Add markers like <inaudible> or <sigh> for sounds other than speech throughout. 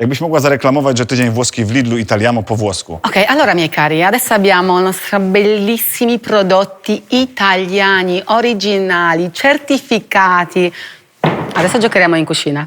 Jakbyś mogła zareklamować, że tydzień włoski w Lidlu Italiamo po włosku. Ok, allora miei cari, adesso abbiamo i nostri bellissimi prodotti italiani, originali, certificati. Adesso giocheremo in cucina.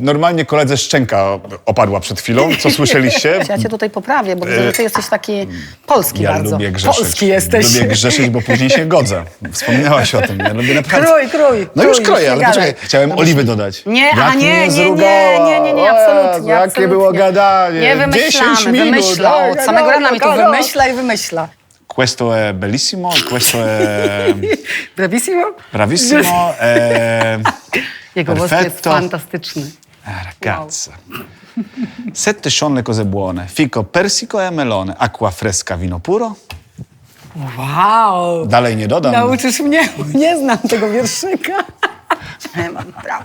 Normalnie koledze szczęka opadła przed chwilą, co słyszeliście? <laughs> Ja cię tutaj poprawię, bo widzę, że ty jesteś taki polski Ja bardzo. lubię grzeszyć. Polski jesteś. Lubię grzeszyć, bo później się godzę. Wspomniałaś o tym. Ja lubię naprawdę... Krój, krój, No już kroję, nie ale poczekaj. Chciałem Dobrze. oliwy dodać. Nie, a Jak nie, mnie nie, nie, nie, nie, nie, O absolutnie, Jakie absolutnie. było gadanie. Nie 10 wymyślamy, minut. wymyśla. Od samego rana mi tak. wymyśla i wymyśla. Questo è bellissimo, questo è <laughs> Bravissimo. bravissimo, è Jego głos jest fantastyczny. Ah, ragazza. Sette sono le cose buone. Fico, persico e melone. Acqua fresca, vino puro. Wow. Dalej nie dodam. Nauczysz mnie? Nie znam tego wierszyka. <laughs> Mam prawa.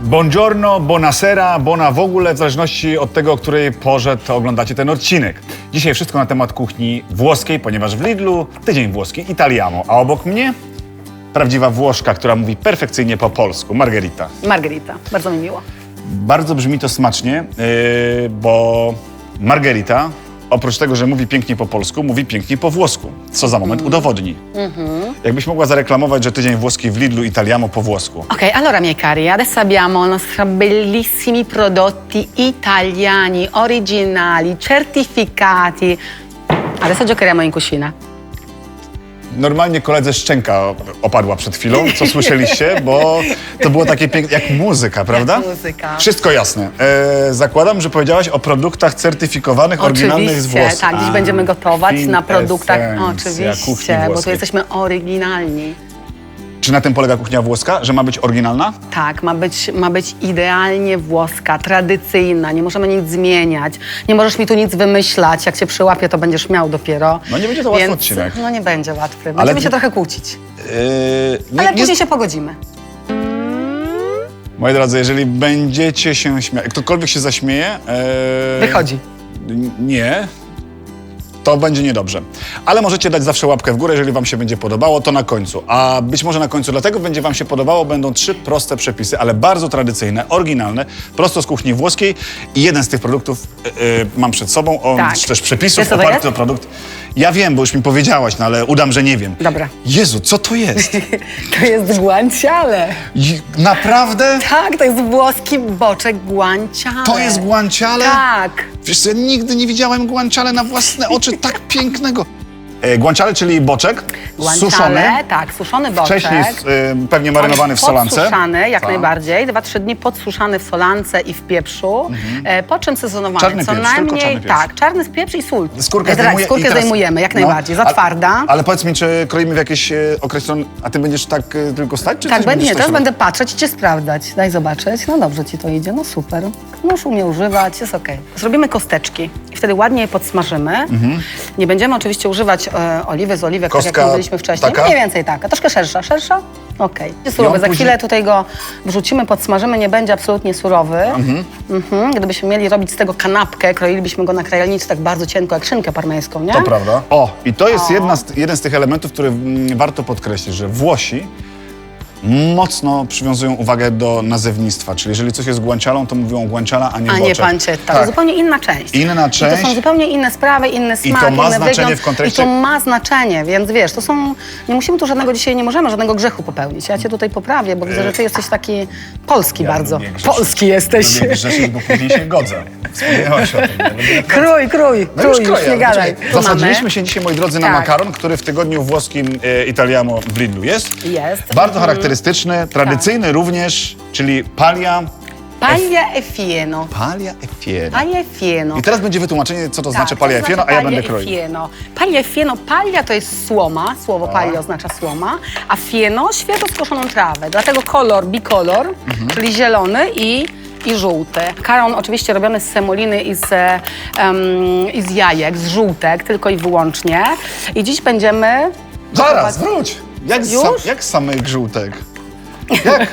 Buongiorno, buonasera, buona w ogóle, w zależności od tego, o której porze to oglądacie ten odcinek. Dzisiaj wszystko na temat kuchni włoskiej, ponieważ w Lidlu tydzień włoski, Italiamo, a obok mnie prawdziwa Włoszka, która mówi perfekcyjnie po polsku, Margherita. Margarita, bardzo mi miło. Bardzo brzmi to smacznie, yy, bo Margherita, oprócz tego, że mówi pięknie po polsku, mówi pięknie po włosku, co za moment udowodni. Jakbyś mogła zareklamować, że tydzień włoski w Lidlu Italiamo po włosku. Ok, allora miei cari, adesso abbiamo i nostri bellissimi prodotti italiani, originali, certificati. Adesso giocheremo in cucina. Normalnie koledze szczęka opadła przed chwilą, co <laughs> słyszeliście, bo to było takie piękne, jak muzyka, prawda? muzyka. Wszystko jasne. E, zakładam, że powiedziałaś o produktach certyfikowanych, oryginalnych z Oczywiście, włosów. tak, dziś będziemy gotować na produktach. kwintesencja kuchni Oczywiście, bo tu włoskiej. jesteśmy oryginalni. Czy na tym polega kuchnia włoska, że ma być oryginalna? Tak, ma być, ma być idealnie włoska, tradycyjna, nie możemy nic zmieniać. Nie możesz mi tu nic wymyślać. Jak cię przyłapię, to będziesz miał dopiero. No nie będzie to łatwy Więc, odcinek. No nie będzie łatwy. Będziemy Ale- się trochę kłócić. E, nie, Ale nie- później się pogodzimy. Moi drodzy, jeżeli będziecie się śmiać, ktokolwiek się zaśmieje... E, Wychodzi. N- Nie. To będzie niedobrze. Ale możecie dać zawsze łapkę w górę, jeżeli Wam się będzie podobało, to na końcu. A być może na końcu dlatego będzie Wam się podobało, będą trzy proste przepisy, ale bardzo tradycyjne, oryginalne, prosto z kuchni włoskiej. I jeden z tych produktów y, y, mam przed sobą, on Tak. czy też przepisów Wiesz, co to oparty jest? o produkt. Ja wiem, bo już mi powiedziałaś, no ale udam, że nie wiem. Dobra. Jezu, co to jest? <laughs> To jest guanciale. I- Naprawdę? Tak, to jest włoski boczek guanciale. To jest guanciale? Tak. Wiesz co, ja nigdy nie widziałem guanciale na własne oczy tak pięknego. E, guanciale, czyli boczek, Guanciale, suszony, tak, suszony boczek. wcześniej s- y, pewnie marynowany w solance. Podsuszany, jak Tak. najbardziej. Dwa, trzy dni podsuszany w solance i w pieprzu. E, po czym sezonowany. Czarny Co pieprz, tylko najmniej, czarny pieprz. tak, czarny pieprz i sól. Skórkę, E, zdejmuje i skórkę teraz- zdejmujemy, jak no, najbardziej. Za twarda. Ale powiedz mi, czy kroimy w jakieś e, określone... A ty będziesz tak e, tylko stać, czy Tak, coś będzie, będziesz teraz coś będę patrzeć i cię sprawdzać. Daj zobaczyć. No dobrze ci to idzie, no super. Nóż umie używać, jest okej. Zrobimy kosteczki i wtedy ładnie je podsmażymy. Nie będziemy oczywiście używać e, oliwy z oliwek, tak Kostka jak mówiliśmy wcześniej. taka? Mniej więcej taka, troszkę szersza. Szersza? Okej. Jest Surowy. Za później- chwilę tutaj go wrzucimy, podsmażymy, nie będzie absolutnie surowy. Mhm. Gdybyśmy mieli robić z tego kanapkę, kroilibyśmy go na krajalnicy tak bardzo cienko, jak szynkę parmeńską, nie? To prawda. O, i to jest jedna z, jeden z tych elementów, który mm, warto podkreślić, że Włosi mocno przywiązują uwagę do nazewnictwa. Czyli jeżeli coś jest guancialą, to mówią guanciala, a nie A nie boczek. pancetta. To zupełnie inna część. Inna I część. to są zupełnie inne sprawy, inny smak, to ma inny znaczenie wygląd. w kontekście- I to ma znaczenie, więc wiesz, to są... Nie musimy tu żadnego dzisiaj, nie możemy żadnego grzechu popełnić. Ja cię tutaj poprawię, bo widzę, że ty jesteś taki polski Ja bardzo. lubię grzeszyć. Polski jesteś. Lubię grzeszyć, bo później się godzę. Wspomniałaś o tym. Ja lubię <laughs> Krój, krój, No krój, już kroję, nie ale gadaj. poczekaj. Tu Zasadziliśmy mamy. się dzisiaj, moi drodzy, na Tak. makaron, który w tygodniu włoskim e, Italiamo w Lidlu jest. Jest. Bardzo Mhm. Charakterystyczny, tradycyjny również, czyli palia... Paglia e fieno. Palia e fieno. Paglia e fieno. I teraz będzie wytłumaczenie, co to Tak, znaczy palia e fieno, a znaczy ja będę paglia e kroił. Fieno. Paglia e fieno, paglia to jest słoma, słowo paglia oznacza słoma, a fieno świeżo skoszoną trawę. Dlatego kolor, bikolor, Mhm. czyli zielony i, i żółty. Makaron oczywiście robiony z semoliny i z, em, i z jajek, z żółtek, tylko i wyłącznie. I dziś będziemy... Zaraz, wróć! Jak z, Już? sam, jak z samych żółtek? Jak?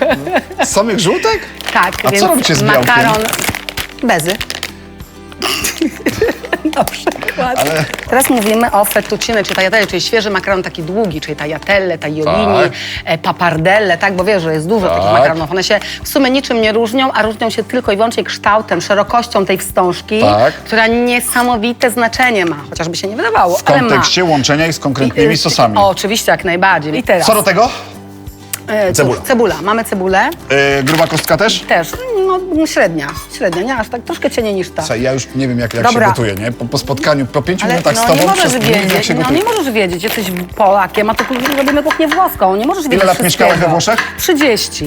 Z <laughs> samych żółtek? Tak, A co więc robicie z białkiem? makaron... Bezy. Na przykład. Teraz mówimy o fettuccine, czy tagliatelle, czyli świeży makaron taki długi, czyli tagliatelle, tagliolini, Tak. e, papardelle, tak, bo wiesz, że jest dużo takich Tak. makaronów. One się w sumie niczym nie różnią, a różnią się tylko i wyłącznie kształtem, szerokością tej wstążki, Tak. która niesamowite znaczenie ma, chociażby się nie wydawało, W ale kontekście łączenia ich z konkretnymi I- sosami. O, oczywiście, jak najbardziej. I teraz. Co do tego? e, cóż, cebula. Cebula. Mamy cebulę. Yy, gruba kostka też? Też, no średnia, średnia, nie aż tak, troszkę cieniej niż ta. Słuchaj, ja już nie wiem, jak, jak Dobra. się gotuje, nie? Po, po spotkaniu, po pięciu Ale minutach z no, tobą nie możesz przez- nie wiem, jak wiedzieć, się no gotuje. nie możesz wiedzieć, jesteś Polakiem, a to tu robimy kuchnię włoską, nie możesz wiedzieć lat mieszkałeś we wszystkiego. Włoszech? 30.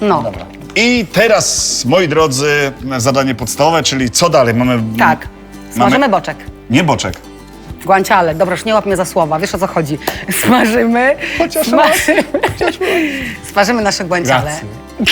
No, Dobra. I teraz, moi drodzy, zadanie podstawowe, czyli co dalej? Mamy... tak. Smażymy boczek. Nie boczek. Guanciale, dobra, już nie łap mnie za słowa, wiesz o co chodzi. <laughs> Smażymy, Chociaż smażymy, smażymy nasze guanciale. <laughs>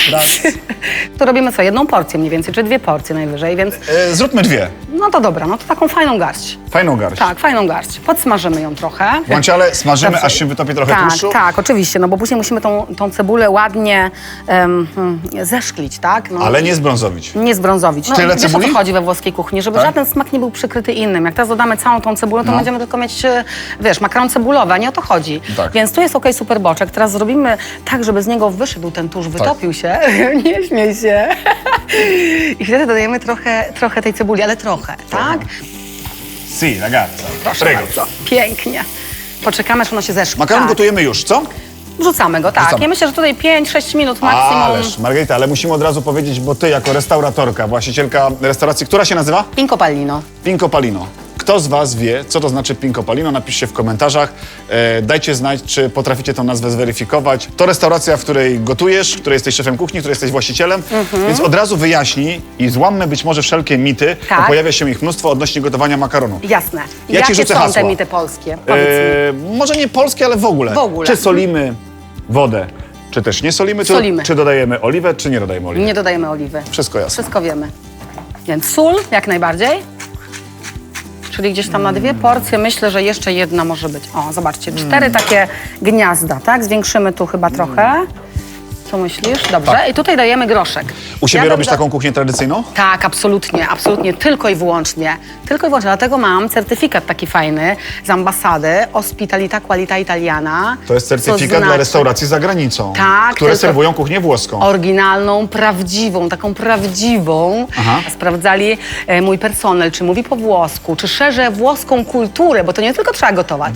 To robimy co, jedną porcję mniej więcej, czy dwie porcje najwyżej, więc E, zróbmy dwie. no to dobra, no to taką fajną garść. Fajną garść. Tak, fajną garść. Podsmażymy ją trochę. Guanciale smażymy, Dobrze. aż się wytopi trochę tak, tłuszczu? Tak, oczywiście, no bo później musimy tą, tą cebulę ładnie em, hmm, zeszklić, tak? No, Ale nie zbrązowić. Nie zbrązowić. No, Tyle wiesz cebuli? o co chodzi we włoskiej kuchni, żeby Tak? żaden smak nie był przykryty innym. Jak teraz dodamy całą tą cebulę, to No. będziemy tylko mieć, e, wiesz, makaron cebulowy, a nie o to chodzi. Tak. Więc tu jest okej, super boczek. Teraz zrobimy tak, żeby z niego wyszedł ten tusz, wytopił się. <laughs> nie śmiej się. <laughs> I wtedy dodajemy trochę, trochę tej cebuli, ale trochę, tak? Si, ragazza. Proszę Prego. bardzo. Pięknie. Poczekamy, aż ono się zeszło. Makaron tak. gotujemy już, co? Wrzucamy go, tak. Wrzucamy. Ja myślę, że tutaj 5-6 minut maksimum. Ależ, Margarita, ale musimy od razu powiedzieć, bo ty jako restauratorka, właścicielka restauracji, która się nazywa? Pinko pallino. Pinko Palino. Kto z Was wie, co to znaczy Pinko Palino? Napiszcie w komentarzach. E, dajcie znać, czy potraficie tą nazwę zweryfikować. To restauracja, w której gotujesz, w której jesteś szefem kuchni, w której jesteś właścicielem, więc od razu wyjaśnij i złammy być może wszelkie mity, bo Tak. pojawia się ich mnóstwo odnośnie gotowania makaronu. Jasne. Ja ci Jakie rzucę są hasła. te mity polskie? Powiedz mi. E, może nie polskie, ale w ogóle. W ogóle. Czy solimy wodę, czy też nie solimy? Czy, Solimy. czy dodajemy oliwę, czy nie dodajemy oliwy? Nie dodajemy oliwy. Wszystko jasne. Wszystko wiemy. Więc sól jak najbardziej. Czyli gdzieś tam na dwie porcje myślę, że jeszcze jedna może być. O, zobaczcie, cztery takie gniazda, tak? Zwiększymy tu chyba trochę. Co myślisz? Dobrze. I tutaj dajemy groszek. Tak. U siebie Ja robisz taką kuchnię tradycyjną? Tak, absolutnie, absolutnie, tylko i wyłącznie. Tylko i wyłącznie, dlatego mam certyfikat taki fajny z ambasady Ospitalità Qualità Italiana. To jest certyfikat dla znaczy restauracji za granicą, Tak, które serwują kuchnię włoską. Oryginalną, prawdziwą, taką prawdziwą. Aha. Sprawdzali e, mój personel, czy mówi po włosku, czy szerze włoską kulturę, bo to nie tylko trzeba gotować.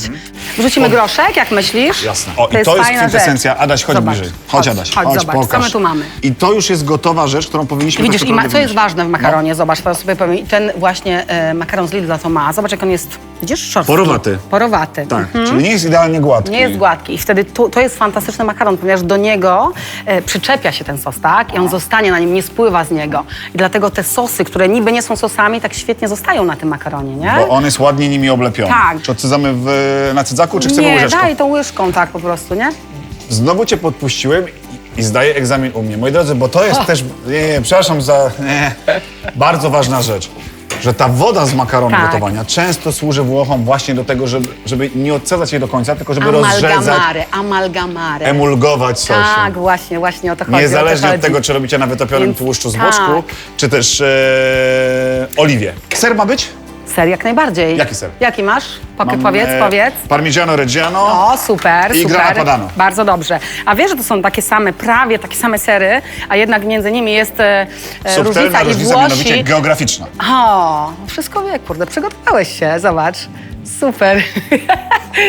Wrzucimy groszek, jak myślisz? Mhm. Jasne. O, i to jest fajna kwintesencja. rzecz. Adaś, chodź Zobacz, bliżej. Chodź, Adaś. Chodź, zobacz, co pokaż. my tu mamy. I to już jest gotowa rzecz, którą powinniśmy Widzisz, tak i ma, co jest ważne w makaronie, zobacz, teraz sobie powiem, i ten właśnie e, makaron z Lidla to ma, zobacz jak on jest, widzisz, szorstki. Porowaty. Porowaty. Tak, czyli nie jest idealnie gładki. Nie jest gładki i wtedy tu, to jest fantastyczny makaron, ponieważ do niego e, przyczepia się ten sos, tak? I on zostanie na nim, nie spływa z niego. I dlatego te sosy, które niby nie są sosami, tak świetnie zostają na tym makaronie, nie? Bo on jest ładnie nimi oblepiony. Tak. Czy odsydzamy w, na cydzaku, czy chcemy nie, łyżeczką? daj tą łyżką tak po prostu, nie? Znowu cię podpuściłem i, zdaję egzamin u mnie. Moi drodzy, bo to jest też, nie, nie, przepraszam za, nie, bardzo ważna rzecz. Że ta woda z makaronu Tak. gotowania często służy Włochom właśnie do tego, żeby, żeby nie odsadzać jej do końca, tylko żeby rozrzedzać, Amalgamare, amalgamare. emulgować sosem. Tak, właśnie, właśnie o to chodzi. o Niezależnie od chodzi. tego, czy robicie na wytopionym Więc tłuszczu z tak. boczku, czy też e, oliwie. Ser ma być? Ser jak najbardziej. Jaki ser? Jaki masz? Pokę, Mam, powiedz, e, powiedz. Parmigiano Reggiano. O, super, I super. grana padano. Bardzo dobrze. A wiesz, że to są takie same, prawie takie same sery, a jednak między nimi jest e, e, różnica i różnica, Włosi... mianowicie geograficzna. O, wszystko wie, kurde, przygotowałeś się, zobacz. Super.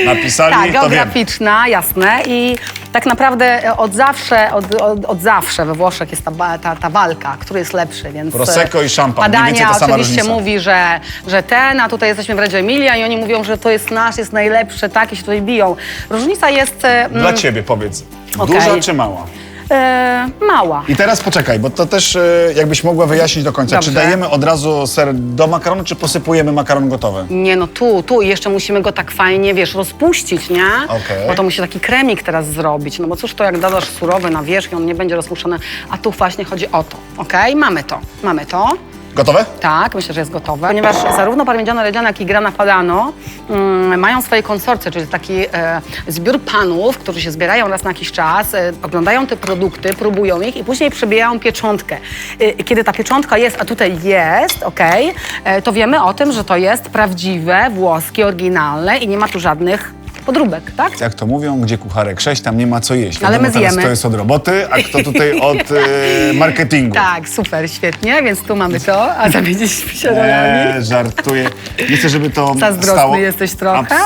Napisali, tak, to wiem. geograficzna, jasne. I tak naprawdę e, od zawsze, od, od, od zawsze we Włoszech jest ta, ba- ta, ta walka, który jest lepszy, więc... Prosecco i szampan, mniej więcej ta sama oczywiście różnica. mówi, że, że ten, a tutaj jesteśmy w Reggio Emilia i oni mówią, że to jest nasz, jest najlepszy, tak, i się tutaj biją. Różnica jest e, mm, Dla ciebie powiedz, Okej. duża czy mała? E, mała. I teraz poczekaj, bo to też e, jakbyś mogła wyjaśnić do końca. Czy Dobrze. dajemy od razu ser do makaronu, czy posypujemy makaron gotowy? Nie no, tu, tu i jeszcze musimy go tak fajnie, wiesz, rozpuścić, nie? Okej. Bo to musi taki kremik teraz zrobić, no bo cóż to jak dodasz surowy na wierzch i on nie będzie rozpuszczony, a tu właśnie chodzi o to, okej? Mamy to, mamy to. Gotowe? Tak, myślę, że jest gotowe. Ponieważ zarówno parmigiano reggiano, jak i grana padano mm, mają swoje konsorcje, czyli taki e, zbiór panów, którzy się zbierają raz na jakiś czas, e, oglądają te produkty, próbują ich i później przebijają pieczątkę. E, kiedy ta pieczątka jest, a tutaj jest, okej, e, to wiemy o tym, że to jest prawdziwe, włoskie, oryginalne i nie ma tu żadnych podróbek, tak? Jak to mówią, gdzie kucharek sześć, tam nie ma co jeść. Ale my zjemy. kto jest od roboty, a kto tutaj od e, marketingu. Tak, super, świetnie, więc tu mamy to, a zamieniliśmy się rolami. Nie, żartuję. Nie chcę, żeby to Zazdrosny stało... jesteś trochę?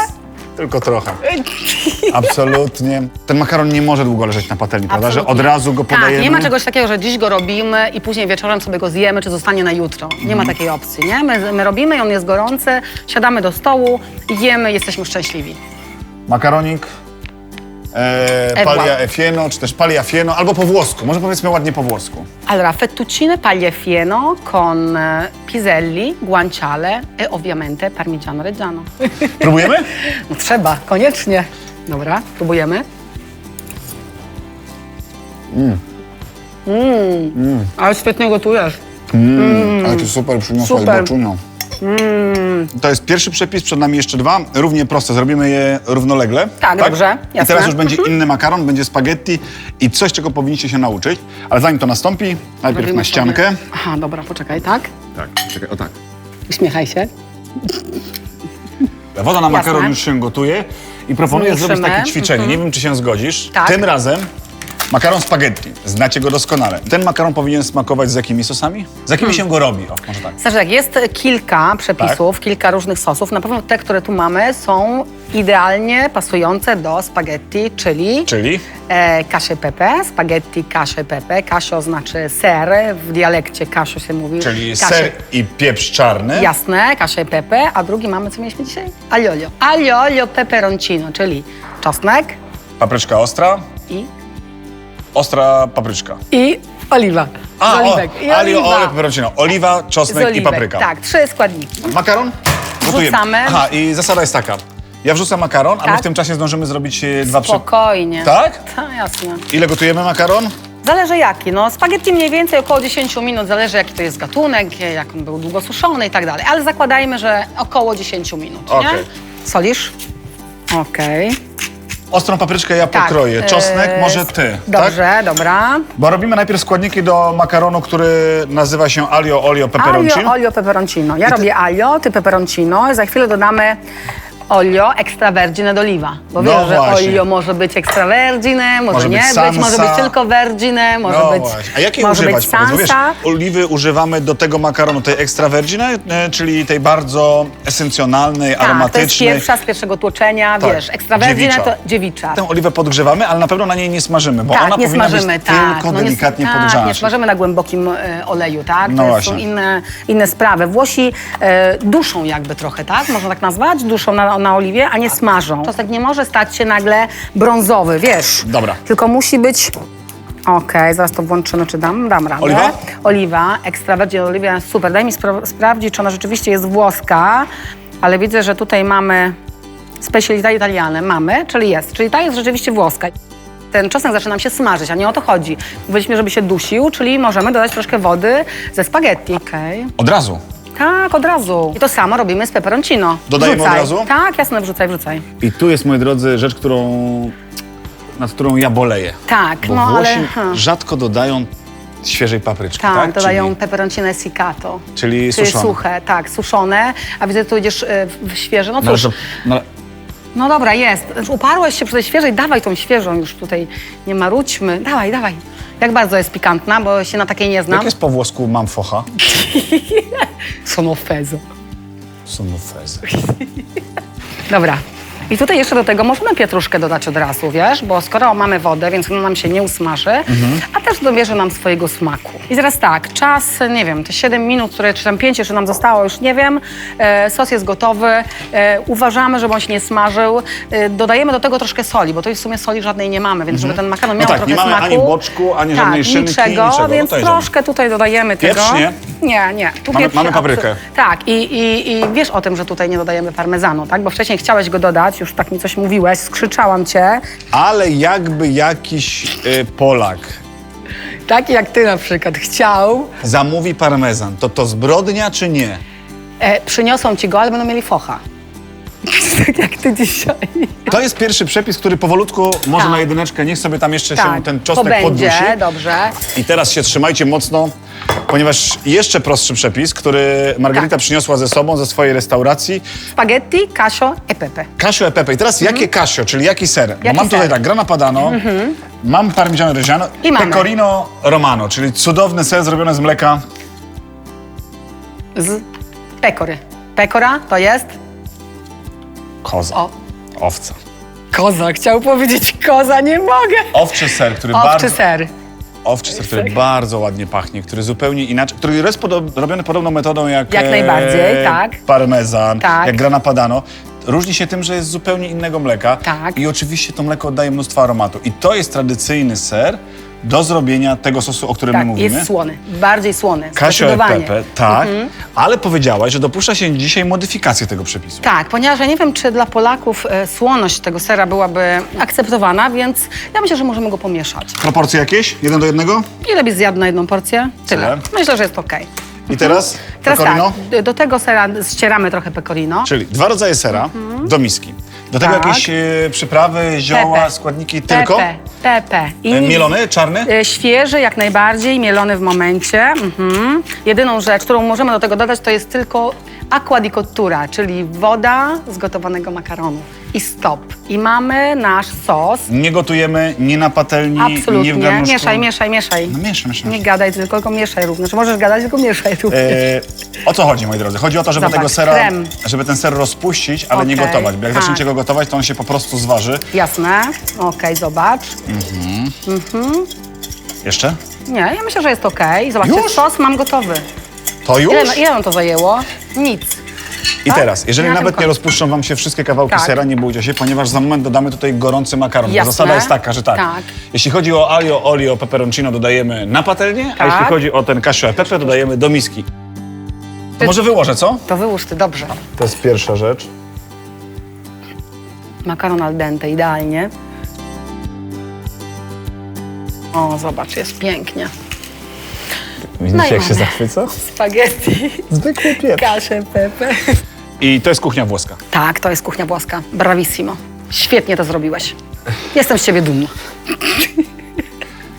Tylko trochę. Absolutnie. Ten makaron nie może długo leżeć na patelni, prawda? Że od Absolutnie. razu go podajemy. Tak, nie ma czegoś takiego, że dziś go robimy i później wieczorem sobie go zjemy, czy zostanie na jutro. Nie Mhm. ma takiej opcji, nie? My, my robimy, on jest gorący, siadamy do stołu, jemy, jesteśmy szczęśliwi. Makaronik, e, E, palia e fieno, czy też palia fieno, albo po włosku. Może powiedzmy ładnie po włosku. Allora, fettuccine tagliafieno con eh, piselli, guanciale e ovviamente parmigiano reggiano. <laughs> Próbujemy? <laughs> No trzeba, koniecznie. Dobra, próbujemy. Mm. Ale świetnie gotujesz. Ale to super przyniosłaś Super. Boczunią. To jest pierwszy przepis, przed nami jeszcze dwa, równie proste. Zrobimy je równolegle. Tak, dobrze, I jasne. teraz już będzie inny makaron, będzie spaghetti i coś, czego powinniście się nauczyć. Ale zanim to nastąpi, najpierw Robimy na ściankę. Sobie... Aha, dobra, poczekaj, tak? Tak, czekaj, o tak. Uśmiechaj się. Woda na makaron Jasne. już się gotuje i proponuję zrobić takie ćwiczenie. Nie wiem, czy się zgodzisz. Tak. Tym razem makaron spaghetti. Znacie go doskonale. Ten makaron powinien smakować z jakimi sosami? Z jakimi Hmm. się go robi? O, może tak. Znaczy tak, jest kilka przepisów, kilka różnych sosów. Na pewno te, które tu mamy, są idealnie pasujące do spaghetti, czyli Czyli? e, pepe, spaghetti kasze pepe. Kasio znaczy ser, w dialekcie kasio się mówi. Czyli Kasze- ser i pieprz czarny. Jasne, kasze pepe, a drugi mamy, co mieliśmy dzisiaj? Aglio olio. Aglio olio peperoncino, czyli czosnek Papryczka ostra. i, Ostra papryczka. i oliwa. A, z o, oliwek. I alio, oliwa. peperoncino. Oliwa, Z czosnek i oliwek. papryka. Tak, trzy składniki. Makaron? Gotujemy. Wrzucamy. Aha, i zasada jest taka. Ja wrzucam makaron, a my Tak. w tym czasie zdążymy zrobić e, dwa przy... Spokojnie. Tak? Tak, jasne. Ile gotujemy makaron? Zależy jaki. No, spaghetti mniej więcej około 10 minut, zależy jaki to jest gatunek, jak on był długo suszony i tak dalej. Ale zakładajmy, że około 10 minut, nie? Solisz? Okej. Ostrą papryczkę ja Tak, pokroję. Czosnek e, może ty, tak? Dobrze, dobra. Bo robimy najpierw składniki do makaronu, który nazywa się alio olio peperoncino. Aglio, olio, peperoncino. Ja robię aglio, ty peperoncino i za chwilę dodamy olio extravergine d'oliva. Bo No wiesz, że właśnie. olio może być extravergine, może, Może nie być być, sansa. może być tylko vergine, może No być właśnie. A jakiej może używać? być powiedz? Bo wiesz, sansa. oliwy używamy do tego makaronu, tej extra e, czyli tej bardzo esencjonalnej, Tak, to jest aromatycznej. pierwsza z pierwszego tłoczenia, Tak, wiesz, extravergine dziewicza. to dziewicza. Tę oliwę podgrzewamy, ale na pewno na niej nie smażymy, bo tak, ona nie powinna smażymy, być tak. tylko no nie- delikatnie tak, podgrzana. nie smażymy na głębokim e, oleju, tak? No to właśnie. są inne, inne sprawy. Włosi e, duszą jakby trochę, tak? Można tak nazwać? Duszą na, na oliwie, a nie smażą. Czosnek nie może stać się nagle brązowy, wiesz? Dobra. Tylko musi być... Okej, zaraz to włączymy, czy dam, dam radę. Oliwa? Oliwa, extra virgin oliwa, super. Daj mi spra- sprawdzić, czy ona rzeczywiście jest włoska, ale widzę, że tutaj mamy specialità italiane. Mamy, czyli jest. Czyli ta jest rzeczywiście włoska. Ten czosnek zaczyna nam się smażyć, a nie o to chodzi. Mówiliśmy, żeby się dusił, czyli możemy dodać troszkę wody ze spaghetti. Okej. Od razu. Tak, od razu. I to samo robimy z peperoncino. Dodajemy Wrzucaj. od razu? Tak, jasne, wrzucaj, wrzucaj. I tu jest, moi drodzy, rzecz, którą, nad którą ja boleję. Tak, Bo no Włosi ale... hmm. rzadko dodają świeżej papryczki, tak? Tak, dodają Czyli, peperoncino essiccato. czyli Czyli suszone. suche, tak, suszone. A widzę, tu idziesz e, w świeże. No cóż, to, no, ale- no dobra, jest. Uparłeś się przy tej świeżej, dawaj tą świeżą już tutaj. Nie marudźmy. Dawaj, dawaj. Jak bardzo jest pikantna, bo się na takiej nie znam. jak jest po włosku mam focha? <laughs> Sono offeso. Sono feze. Dobra. I tutaj jeszcze do tego możemy pietruszkę dodać od razu, wiesz? Bo skoro mamy wodę, więc ona nam się nie usmaży, a też dobierze nam swojego smaku. I teraz tak, czas, nie wiem, te 7 minut, które, czy tam 5 jeszcze nam zostało, już nie wiem. E, sos jest gotowy. E, uważamy, żeby on się nie smażył. E, dodajemy do tego troszkę soli, bo tu w sumie soli żadnej nie mamy, więc żeby ten makaron No miał tak, trochę nie mamy smaku. ani boczku, ani tak, żadnej szynki, niczego, niczego. więc No idziemy. troszkę tutaj dodajemy tego. Pieprz nie? Nie, nie. Tu Mamy- pieprz mamy paprykę. tak, i, i, i wiesz o tym, że tutaj nie dodajemy parmezanu, tak? Bo wcześniej chciałeś go dodać, już tak mi coś mówiłeś, skrzyczałam cię. Ale jakby jakiś y, Polak taki jak ty na przykład, chciał, Zamówi parmezan. To to zbrodnia czy nie? e, przyniosą ci go, ale będą mieli focha. <laughs> tak jak ty dzisiaj. To jest pierwszy przepis, który powolutku może Tak. na jedyneczkę, niech sobie tam jeszcze się ten to czosnek będzie, poddusi. dobrze. I teraz się trzymajcie mocno, ponieważ jeszcze prostszy przepis, który Margarita Tak. przyniosła ze sobą ze swojej restauracji. Spaghetti, casio e pepe. Casio e pepe. I teraz jakie casio, czyli jaki ser? Bo Mhm. Jaki mam tutaj ser? Mhm. tak, grana padano, mam parmigiano reggiano I mamy. pecorino romano, czyli cudowny ser zrobiony z mleka. Z pekory. Pekora to jest Koza. O. Owca. koza. Chciał powiedzieć koza, nie mogę. Owczy ser, który Owczy bardzo... ser. Owczy ser, który bardzo ładnie pachnie, który zupełnie inaczej, który jest podob, robiony podobną metodą jak, Jak najbardziej, tak. parmezan, Tak. jak grana padano. Różni się tym, że jest zupełnie innego mleka Tak. i oczywiście to mleko oddaje mnóstwo aromatu. I to jest tradycyjny ser do zrobienia tego sosu, o którym my Tak, mówimy. jest słony. Bardziej słony. Casio e zdecydowanie. pepe, tak, ale powiedziałaś, że dopuszcza się dzisiaj modyfikację tego przepisu. Tak, ponieważ ja nie wiem, czy dla Polaków e, słoność tego sera byłaby akceptowana, więc ja myślę, że możemy go pomieszać. Proporcje jakieś? Jeden do jednego? Ile byś zjadł na jedną porcję? Tyle. Tyle. Myślę, że jest okej. I teraz? Teraz pecorino? tak, d- do tego sera ścieramy trochę pecorino. Czyli dwa rodzaje sera do miski. Do tego Tak. jakieś e, przyprawy, zioła, Pepe. składniki tylko? Pepe, pepe. I E, Mielony, czarny? e, Świeży jak najbardziej, mielony w momencie. Mhm. Jedyną rzecz, którą możemy do tego dodać, to jest tylko aqua di cottura, czyli woda z gotowanego makaronu. I stop. I mamy nasz sos. Nie gotujemy, nie na patelni, nie w Absolutnie. garnuszku. Mieszaj, mieszaj, mieszaj. No mieszaj, mieszaj. Nie gadaj, tylko go mieszaj również. Możesz gadać, tylko mieszaj również. E, o co chodzi, moi drodzy? Chodzi o to, żeby Zobacz, tego sera, krem. żeby ten ser rozpuścić, ale nie Okej, gotować, bo jak tak. zaczniecie go gotować, to on się po prostu zważy. Jasne. Okej, zobacz. Jeszcze? Nie, ja myślę, że jest okej. Zobaczcie, Już? sos mam gotowy. To już? Ile, ile nam to zajęło? Nic. I tak? teraz, jeżeli Na tym nawet nie końcu. rozpuszczą wam się wszystkie kawałki Tak. sera, nie bójcie się, ponieważ za moment dodamy tutaj gorący makaron. Bo Jasne. Zasada jest taka, że tak, Tak. jeśli chodzi o alio, olio, peperoncino dodajemy na patelnię, a Tak. jeśli chodzi o ten casio e pepe, dodajemy do miski. To Ty- może wyłożę, co? To wyłóż ty, dobrze. To jest pierwsza rzecz. Makaron al dente, idealnie. O, zobacz, jest pięknie. Widzicie, No i jak się mamy. zachwyca? Spaghetti, Zwykły pieprz. kaszę, pepe. I to jest kuchnia włoska. Tak, to jest kuchnia włoska. Bravissimo. Świetnie to zrobiłeś. Jestem z ciebie dumna.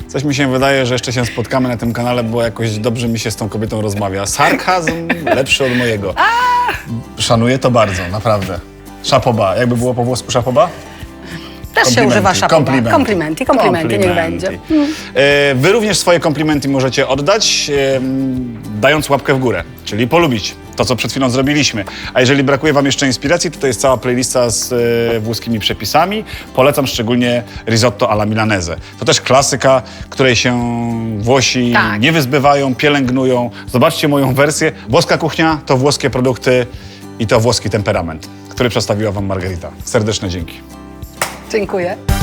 Coś mi się wydaje, że jeszcze się spotkamy na tym kanale, bo jakoś dobrze mi się z tą kobietą rozmawia. Sarkazm lepszy od mojego. Szanuję to bardzo, naprawdę. Szapoba. Jakby było po włosku szapoba? Też się używa szapoba. Komplimenti, komplimenti, niech będzie. E, Wy również swoje komplimenty możecie oddać, em, dając łapkę w górę, czyli polubić to, co przed chwilą zrobiliśmy. A jeżeli brakuje Wam jeszcze inspiracji, to, to jest cała playlista z e, włoskimi przepisami. Polecam szczególnie risotto alla milanese. To też klasyka, której się Włosi Tak. nie wyzbywają, pielęgnują. Zobaczcie moją wersję. Włoska kuchnia to włoskie produkty i to włoski temperament, który przedstawiła Wam Margarita. Serdeczne dzięki. Dziękuję.